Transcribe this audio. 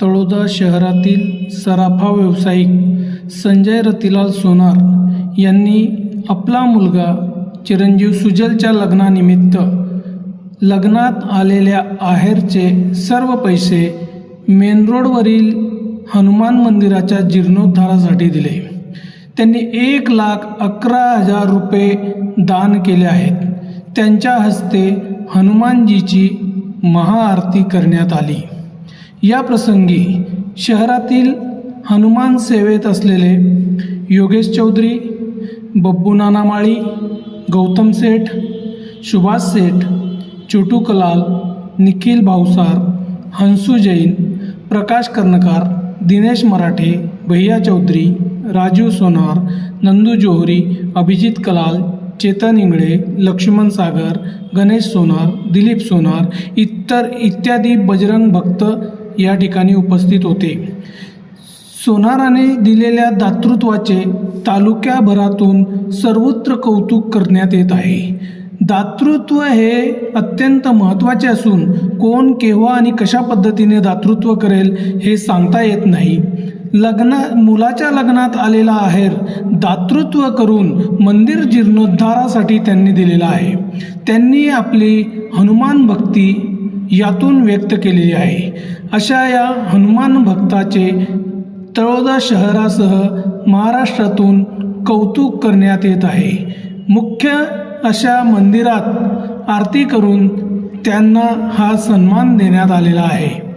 तळोदा शहरातील सराफा व्यावसायिक संजय रतिलाल सोनार यांनी आपला मुलगा चिरंजीव सुजलच्या लग्नानिमित्त लग्नात आलेल्या आहेरचे सर्व पैसे मेन रोडवरील हनुमान मंदिराच्या जीर्णोद्धारासाठी दिले. त्यांनी एक लाख अकरा हजार रुपये दान केले आहेत. त्यांच्या हस्ते हनुमानजीची महाआरती करण्यात आली. या प्रसंगी शहरातील हनुमान सेवेत असलेले योगेश चौधरी बब्बू नानामाळी गौतम सेठ सुभाष सेठ छोटू कलाल निखिल भावसार हंसू जैन प्रकाश कर्णकार दिनेश मराठे भैया चौधरी राजू सोनार नंदू जोहरी अभिजित कलाल चेतन इंगळे लक्ष्मण सागर गणेश सोनार दिलीप सोनार इतर इत्यादी बजरंग भक्त या ठिकाणी उपस्थित होते. सोनाराने दिलेल्या दातृत्वाचे तालुक्याभरातून सर्वत्र कौतुक करण्यात येत आहे. दातृत्व हे अत्यंत महत्त्वाचे असून कोण केव्हा आणि कशा पद्धतीने दातृत्व करेल हे सांगता येत नाही. लग्न मुलाच्या लग्नात आलेला आहेर दातृत्व करून मंदिर जीर्णोद्धारासाठी त्यांनी दिलेला आहे. त्यांनी आपली हनुमान भक्ती यातून व्यक्त केलेली आहे. अशा या हनुमान भक्ताचे तळोदा शहरासह महाराष्ट्रातून कौतुक करण्यात येत आहे. मुख्य अशा मंदिरात आरती करून त्यांना हा सन्मान देण्यात आलेला आहे.